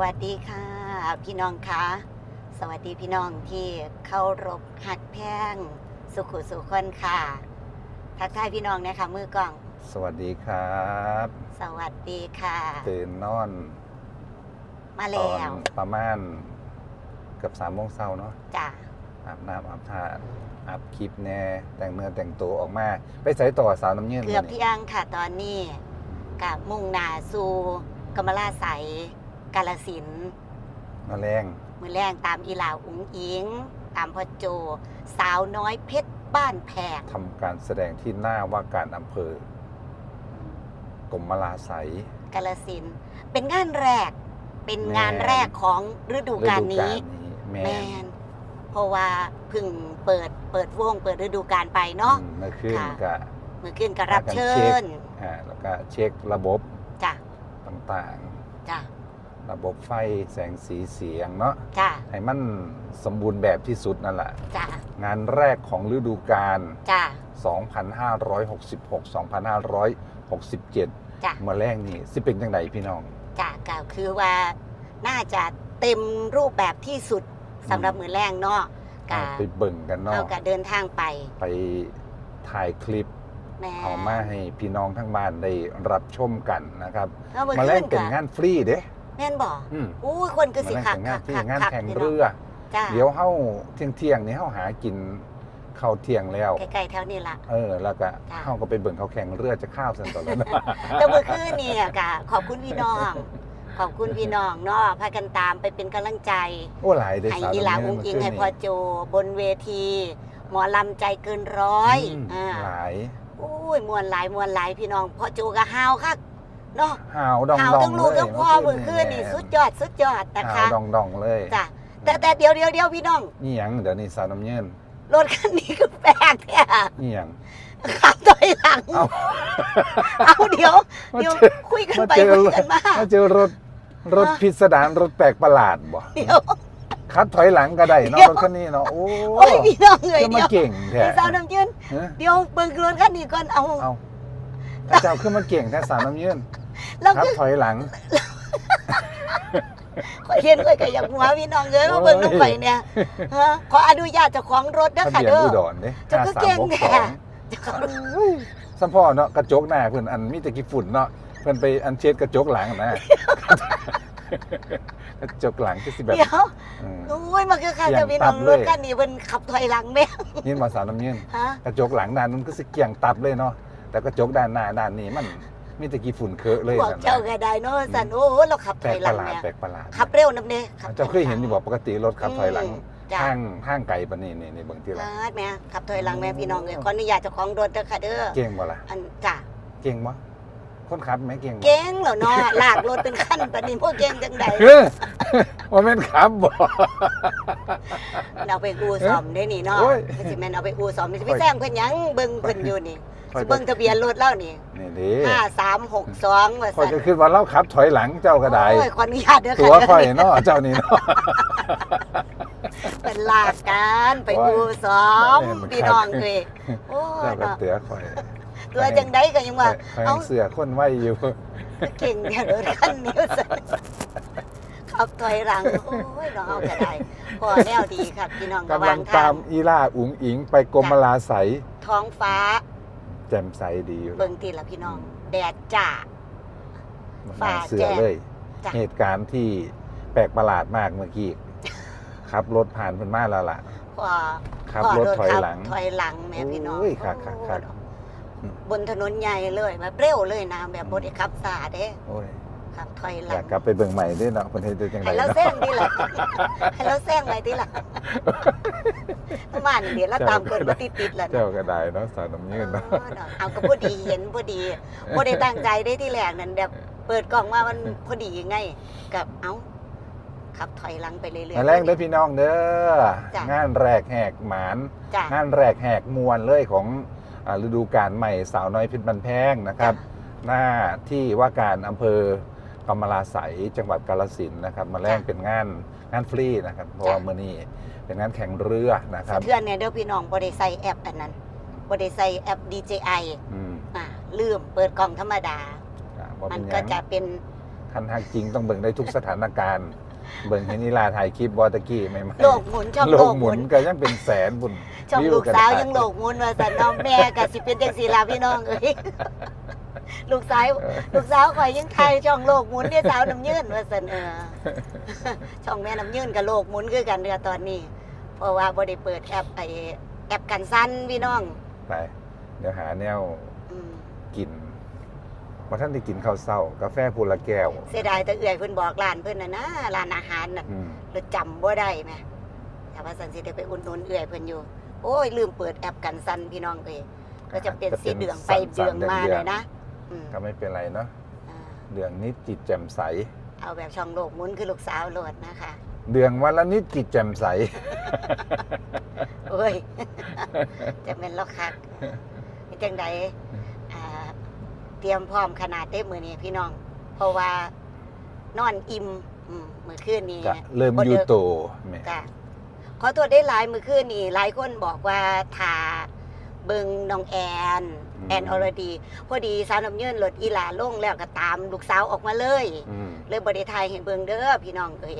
วัสดีค่ะ พี่น้องคะสวัสดีพี่น้องที่เข้ารบหักแพงสุขุสุขคนค่ะ ทักทายพี่น้องนะคะมือกล้อง สวัสดีครับสวัสดีค่ะ ตื่นนอนมาตอแล้วนประมาณเกือบสามโมงเช้าเนาะจ้ะอาบน้ำอาบท่าอัพคลิปแน่แต่งเนื้อแต่งตัวออกมา ไปใส่ต่อสาวน้ำเยื่นเกือบมื้เที่นี้ยงค่ะตอนนี้กับมุ่งหนาสู่กำมะลาใส กาลสินธุ์มาแรงมือแรงตามอีหลาอุ๋งอิง ตามพ่อโจ สาวน้อยเพชรบ้านแพงทำการแสดงที่หน้าว่าการอำเภอกรมลาไสยกาลสินธุ์เป็นงานแรก เป็นงานแรกของฤดูกาลนี้ฤดูนี้แมแมนนเพราะว่าเพึ่งเปิดเปิดวงเปิดฤดูกาลไปเนาะอืมเมื่อคืนค่ะก็มือขึ้นก็รับเชิพากันเช็ญคอ่าแล้วก็เช็คระบบจ้ะต่างจ้ะๆ ระบบไฟแสงสีเสียงเนาะจ้ะให้มันสมบูรณ์แบบที่สุดนั่นแหละ จ้ะงานแรกของฤดูกาลจ้ะ2566 2567จ้ะเมื่อแรกนี่สิเป็นจังไดพี่น้อง จ้ะก็คือว่าน่าจะเต็มรูปแบบที่สุดสำหรับมือแรงเนาะกะเอาไปเบิ่งกันเนาะเอากะเดินทางไป ไปถ่ายคลิปแม่เอามาให้พี่น้องทั้งบ้านได้รับชมกันนะครับแล้วมือมาแรขึ้กนเป็นกะงานฟรีเด้แม่นบอกอืมอู้ยคนคือสิมาแรกคักเป็นงาคันกที่คักงานคักแข่งพี่น้เรือ จ้ะเดี๋ยวเฮาเที่ยงเที่ยงๆนี่เฮาหากินข้าวเที่ยงแล้วใกล้ๆแถวนี้ล่ะ เออ แล้วก็จ้ะ เฮาก็ไปเบิ่งเขาแข่งเรือจะข้าวสันต่อแล้วนะ แต่เมื่อคืนนี่กะขอบคุณพี่น้อง ขอบคุณพี่น้องเนาะพากันตามไปเป็นกำลังใจ โอ้หลายได้ให้สาวอีหลาน้ำอุ้งเงินอิงเมื่ให้คืนพ่อนี่โจบนเวที หมอลำใจเกินร้อยมอ่าหลาย อุ้ยมวนหลายมวนหลายพี่น้องพ่อโจก็ฮาวคัก เนาะหาวดองฮาวดองทั้งลูกเลยทั้งพ่อเมื่อคืนนี่สุดยอดสุดยอดนะหาคะวดองดองเลยจ้ะแต่แต่เดี๋ยวเดี๋ยวเดี๋ยวพี่น้องนี่หยังเดี๋ยวนี้สาวน้ำเงินรถคันนี้ก็แปลกแท้นี่หยังขับถอยหลังเอ้าเอาเดี๋ยวมาเดี๋ยวเจอ คุยกันมาไปเจอ คุยกันมา มาเจอรถรถฮะพิสดารรถแปลกประหลาดบ่เดี๋ยว คัดถอยหลังก็ได้เนาะเดี๋ยว รถคันนี้เนาะโอ้โอ้ยพี่น้องเลยจะมาเดี๋ยวเก่งแท้พี่สาวน้ำยืนฮะเดี๋ยวเบิ่งรถคันนี้ก่อนเอา เอาถ้าเจ้าขึ้นมาเก่งแท้สาวน้ำยืน แล้วคัดก็ถอยหลังขอยเห็นข่อยก็อยากหัวพี่น้องเลยว่าเบิ่งน้องข่อยเนี่ยฮะขออนุญาตเจ้าของรถนะทะค่ะเบียนเด้ออุดรเด้เจ้าก็เก่งแท้5362เจ้าของรถสัมพ่อเนาะกระจกหน้าเพิ่นอันมีแต่กี่ฝุ่นเนาะเพิ่นไปอันเช็ดกระจกหลังนะกระจกหลังคือสิแบบเดี๋ยวอืม โอ้ยมันคือค่ะเกี่ยงจะพี่น้องตับรเลย ถคันนี้เพิ่นขับถอยหลังแม่ยินมาสาวน้ำยืนฮะกระจกหลังด้านนู้นก็สิเกี่ยงตับเลยเนาะแต่กระจกด้านหน้าด้านนี้มัน มีแต่กี่ฝุ่นเคอะเลยพวกนั่นเจ้านะก็ได้เนาะสันโอ้เราขับแปถลอกยหปลัระงหลาดเนี่ยแปลกประหลาดขับเร็วนำเด้ขับเจ้าเคยเห็นอยู่บ่ปกติรถขับถอยหลังจ้าห้างห้างไก่ปะนี่นี่นี่เบิ่งที่ละพาดแม่ขับถอยหลังแม่พี่น้องเลยขออนุญาตเจ้าของรถเด้อค่ะเด้อเก่งบ่ล่ะอันจ้าเก่งบ่ คนขับไหมเก่งบ่เก่งเหรอเนาะลากรถเป็นขั้นปานนี้พวกเก่งจังใดเออว่าแม่นขับบ่เราไปอู่ซ่อมได้นี่เนาะโอ้ยสิแม่นเอาไปอู่ซ่อมสิไปโอ้ยแซงเพิ่นหยังเบิ่งเพิ่นอยู่นี่ค่อยสิเบิ่งทะเบียนรถเล่านี่นี่เด้5362ว่าค่อยซั่นก็คิดว่าเราขับถอยหลังเจ้าก็ได้โอ้ยขออนุญาตเด้อตัค่ะวเด้ค่อยอเนาะเจ้านี่เนาะ เป็นลากกันไปโอ้ยอู่ซ่อมแม่นมันพี่น้องเอ้ยโอ้ยเจ้าก็เนาะ เตือค่อย ตัวจังไดก็ยังว่าค่อยเอ้าเสือคนไว้อยู่เก่งเนี่ยรถคันนี้ซั่นขับถอยหลังโอ้ยน้องเอาก็ได้พอแนวดีครับพี่น้องระกำวัลังงทาตางมอีล่าอุ๋งอิงไปกรมลาใสท้องฟ้า แจ่มใสดีอยู่เบิ่งตีละพี่น้อง แดดจ้าน่าเสือฝ่าแจ่มเลยจ้ะเหตุการณ์ที่แปลกประหลาดมากเมื่อกี้ขับรถผ่านเพิ่นมาแล้วล่ะพอขับพรถถอยหลังถอยหลังแม่พี่น้องโอ้ยคักคักคักโอ้ย บนถนนใหญ่เลยแบบเร็วเลยนะแบบบ่ได้ขับสาเด้โอ้ยขับถอยหอลัยางกกลับไปเบิ่งใหม่ด้วยเนาะเพิ่นเฮ็ดได้จังไดให้เราเนาะ แซงดีล่ะ ให้เราแซงไว้ดีล่ะประมาณนี้เดี๋ยวเราตามคนมาติดๆแล้วนะ เจ้าก็ได้เนาะสาวน้ำยืนเนาะ เออเนาะเอาก็พอดีเห็นพอดีบ่ได้ตั้งใจได้ที่แรกนั่นแบบเปิดกล่องมามันพอดีไงกับเอ้าขับถอยหลังไปเรื่อยๆแรงเด้อพี่น้องเด้อ จ้ะ งานแรกแหกหมาน จ้ะงานแรกแหกมวลเลยของอ่า ฤดูกาลใหม่สาวน้อยเพชรบันแพงนะครับ หน้าที่ว่าการอำเภอกำมะลาไสยจังหวัดกาฬสินธุ์นะครับ มาแรกเป็นงานงานฟรีนะครับ เพราะว่าเมื่อนี้เป็นงานแข่งเรือนะคสะรับเทือนเนี่ยเด้อพี่น้องบ่ได้ใส่แอปอันนั้นบ่ได้ใส่แอป DJI อืมอ่าลืมเปิดกล่องธรรมดาอ่าบ่มัเป็นนหก็ยังจะเป็นคันหักจริงต้องเบิ่งได้ทุกสถานการณ์ เบิ่งเห็นนีลาถ่ายคลิปบอตะกี้ไม่ไม่โลกหมุนช่องโลโลกกหหมุมุนนก็ยังเป็นแสนบุญช่องวิลูกสาวได้ยังโลกหมุนว่าสันน้องแม่กับสิเป็นจังสีลาพี่น้องเอ้ยลูกสาวลูกสาวข่อยยังไทยช่องโลกหมุนเนี่ยสาวน้ำยืนว่าสันเออช่องแม่น้ำยืนกับโลกหมุนคือกันเดือตอนนี้ เพราะว่าบ่ได้เปิดแอปไอแอปกันสั้นพี่น้องไป เดี๋ยวหาแนวอืม กิน ว่าท่านได้กินข้าวเศร้ากาแฟพูละแก้ว เสียดายแต่เอื่อยเพิ่นบอกร้านเพิ่นน่ะนะร้านอาหารน่ะอืมเราจำบ่ได้แหมถ้าว่าสันสิได้ไปอุดหนุนเอื่อยเพิ่นอยู่ โอ้ยลืมเปิดแอปกันสั้นพี่น้องเอ้ยก็จะเป็นสีเดืองไปเดืองมาเลยนะอืมก็ไม่เป็นไรเนาะอ่าเดืองนิดจิตแจ่มใส เอาแบบช่องโลกหมุนคือลูกสาวโหลดนะคะ เดืองวันละนิดจิตแจ่มใส โอ้ย จะเป็นล็อกคักเป็นจังใดอ่า เตรียมพร้อมขนาดเต้มือนี้พี่น้อง เพราะว่านอนอิ่มอืมมือคืนนี้ก็เริ่มยูโตแม่จ้ะขอตัวได้หลายมือคืนนี้หลายคนบอกว่าทาเบิงน้องแอน แอนอรดี พอดีสาวน้ำเยินรถอีหลาลงแล้วก็ตามลูกสาวออกมาเลย อืมเลยบริไทยเห็นเบิงเด้อพี่น้องเอ้ย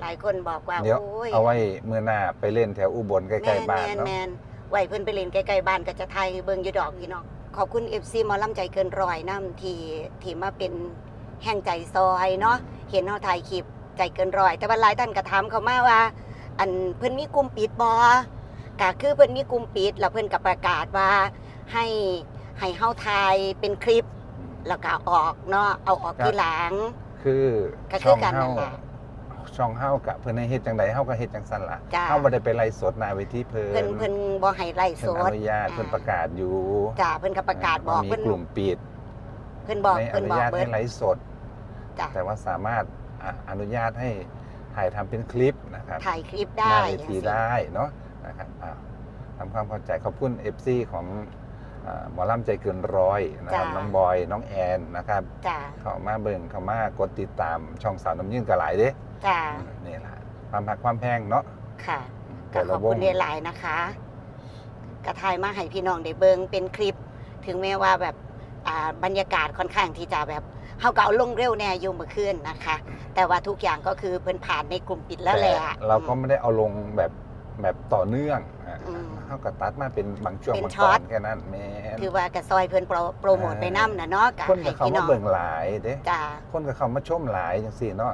หลายคนบอกว่าเดี๋ยวโอ้ยเอาไว้เมื่อหน้าไปเล่นแถวอุบลใกล้ๆบ้านแมนเนาะ แมนไหวเพิ่นไปเล่นใกล้ๆบ้านก็จะไทยเบิงอยู่ดอกพี่น้อง ขอบคุณเอฟซีมอลำใจเกินร้อยน้ำที่ที่มาเป็นแห่งใจซอยเนาะเห็นเฮาถ่ายคลิปใจเกินร้อย แต่ว่าหลายท่านก็ถามเขามาว่า อันเพิ่นมีกลุ่มปิดบ่ก็คือเพิ่นมีกลุ่มปิด แล้วเพิ่นก็ประกาศว่าให้ให้เฮาถ่ายเป็นคลิป แล้วก็เอาออกเนาะเอาออกทีหลัง คือก็คืช่อองกันนั่เฮานแหละ ช่องเฮากับเพิ่นให้เฮ็ดจังใดเฮาก็เฮ็ดจังซั่นล่ะจ้าเฮาบ่ได้ไปไล่สดหน้าเวทีเพิ่นเพิ่นเพิ่นบ่ให้ไล่สเพิ่นอดนุญาตเพิ่นประกาศอยู่จ้าเพิ่นก็ประกาศบอกว่มีเพิ่นกลุ่มปิดเพิ่นบอกไม่อเพิ่นนุบอกญาตเบิให้ดไลฟ์สด จ้ะแต่ว่าสามารถอะอนุญาตให้ถ่ายทำเป็นคลิปนะครับถ่ายคลิปหได้น้าเวจังทีซี่ ได้เนาะนะครับอ้าวทำความเข้าใจขอบคุณ FC ของอ่า หมอลำใจเกินร้อยนะครับน้องบอยน้องแอนนะครับ จ้าเข้ามาเบิ่งเข้ามากดติดตามช่องสาวน้ำยื่นกันหลายเด้จ้านี่แหละความหักความแพงเนาะค่ะก็แต่ขละอบวคุงณหลายๆนะคะกระทายมาให้พี่น้องได้เบิงเป็นคลิป ถึงแม้ว่าแบบอ่าบรรยากาศค่อนข้างที่จะแบบเฮาก็เอาลงเร็วแน่อยู่เมื่อคืนนะคะ แต่ว่าทุกอย่างก็คือเพิ่นผ่านในกลุ่มปิดแล้วแหละต่เราก็ไม่ได้เอาลงแบบแบบต่อเนื่องอะอืม เขาก็ตัดมาเป็นบางช่วงเป็นบางช็ตออต นแค่นั้นแม่นคือว่ากระซอยเพิ่นโปรโปรโมทไปนํน่ะเนาะก็คนให้กับเขาพี่น้มาองเบิ่งหลายเด้จ้า คนกับเขามาชมหลายจังสี่เนาะ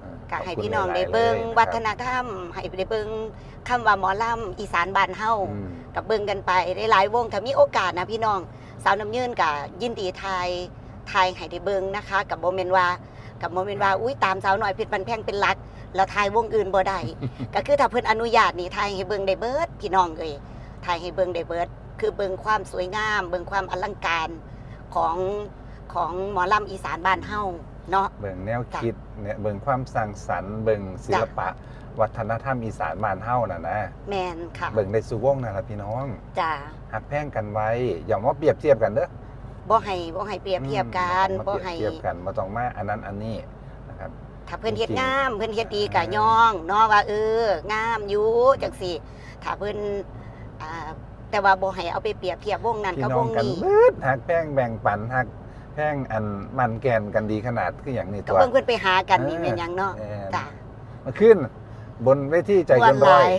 เออก็ให้ขบคุณพี่น้องหลาได้ยๆเบิ่งลยนะครับวัฒนธรรม ให้ได้เบิ่งคำว่าหมอลำอีสานบ้านเฮาอืม กับเบิ่งกันไปได้หลายวงถ้ามีโอกาสนะพี่น้อง สาวน้ำยืนกับยินดีไทยไทยให้ได้เบิ่งนะคะ กับโมเมนว่า กับโมเมนว่าอุ้ยตามสาวหน่อยเพชรบันแพงเป็นหลัก แล้วทายวงอื่นบ่ได้ ก็คือถ้าเพิ่นอนุญาตนี่ไทยให้เบิ่งได้เบิดพี่น้องเอ้ยไทยให้เบิ่งได้เบิด คือเบิ่งความสวยงาม เบิ่งความอลังการของของหมอลำอีสานบ้านเฮาเนาะ เบิ่งแนวคิดเนี่ยเบิ่งความสร้างสรรค์เบิ่งศิลปะ วัฒนธรรมอีสานบ้านเฮาน่ะนะแมนค่ะ เบิ่งได้สุวงนั่นล่ะพี่น้องจ้าหักแพงกันไว้อย่ามาเปรียบเทียบกันเด้อ บ่ให้บ่ให้เปรียบเทียบกันอืมบ่มาเปรีให้ยบเทียบกันบ่ต้องมาอันนั้นอันนี้นะครับ ถ้าเพิ่นเฮ็ดจริงๆงามเพิ่นเฮ็ดดีกะย่องเนาะว่าเอองามอยู่จังซี่ถ้าเพิ่นอ่าแต่ว่าบ่ให้เอาไปเปรียบเทียบวงนั้นพี่กับน้วองงกันนี้ เบิดหักแพงแบ่งปันหักแพงอันมันแกนกันดีขนาดคืออย่างนี้ก็ตัว เบิ่งเพิ่นไปหากันนี่เออแม่นหยังเนาะแม่นจ้ะ มาขึ้น บนเวทีใจม่วเกันนร้อยหลาย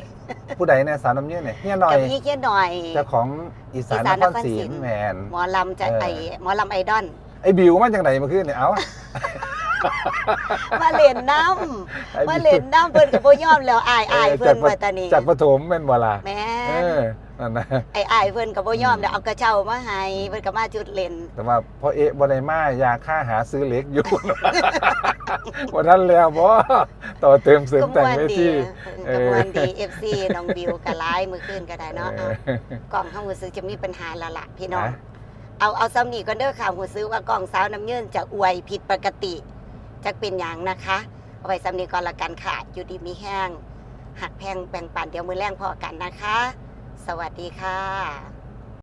ผู้ใดเนี่ยสาวน้ำยืนเนี่ยเฮียหน่อกัยบพี่เขียนหน่อยเจ้าของอีสานอีสานนนคครรศรีศรีแมนหมอลำจะเออไอหมอลำไอดอลไอ้บิวมาจากไหนมาขึ้นเนี่ยเอ้ามาเล่นน้ไอ้ำมาบิวเล่นน้ำเพิ่นก็บ่ยอมแล้วอายอายเออเพิ่นจากปะว่าตานี้จากปฐมเป็นบ่ล่ะแม่เอน อนั่นนะไอ้อายเพิ่นก็บ่ยอมแล้วเอากระเช้ามาให้เพิ่นก็มาจุดเล่น แต่ว่าพอเอะบไดมายาค่าหาซื้อเหล็กอยู่วันนั้นแล้วบ่ต่อเติมเสริมก็แต่งม่วนเวดีทีเออก็ม่วนดี FC น้องบิวก็หลายมื้อคืนก็ได้เนาะเอาเออกล่องเฮารู้สึกจะมีปัญหาและล่ะพี่น้องนะเอาเอาซ้ำนี่ก่อนเด้อค่ะหูซื้อว่ากล่องสาวน้ำเยื่นจะอวยผิดปกติจะเป็นอย่างนะคะเอาไว้ซ้ำนี่ก่อนละกันค่ะ อยู่ดีมีแห้งหักแพงแบ่งปันเดี๋ยวมือแรงพอกันนะคะ สวัสดีค่ะ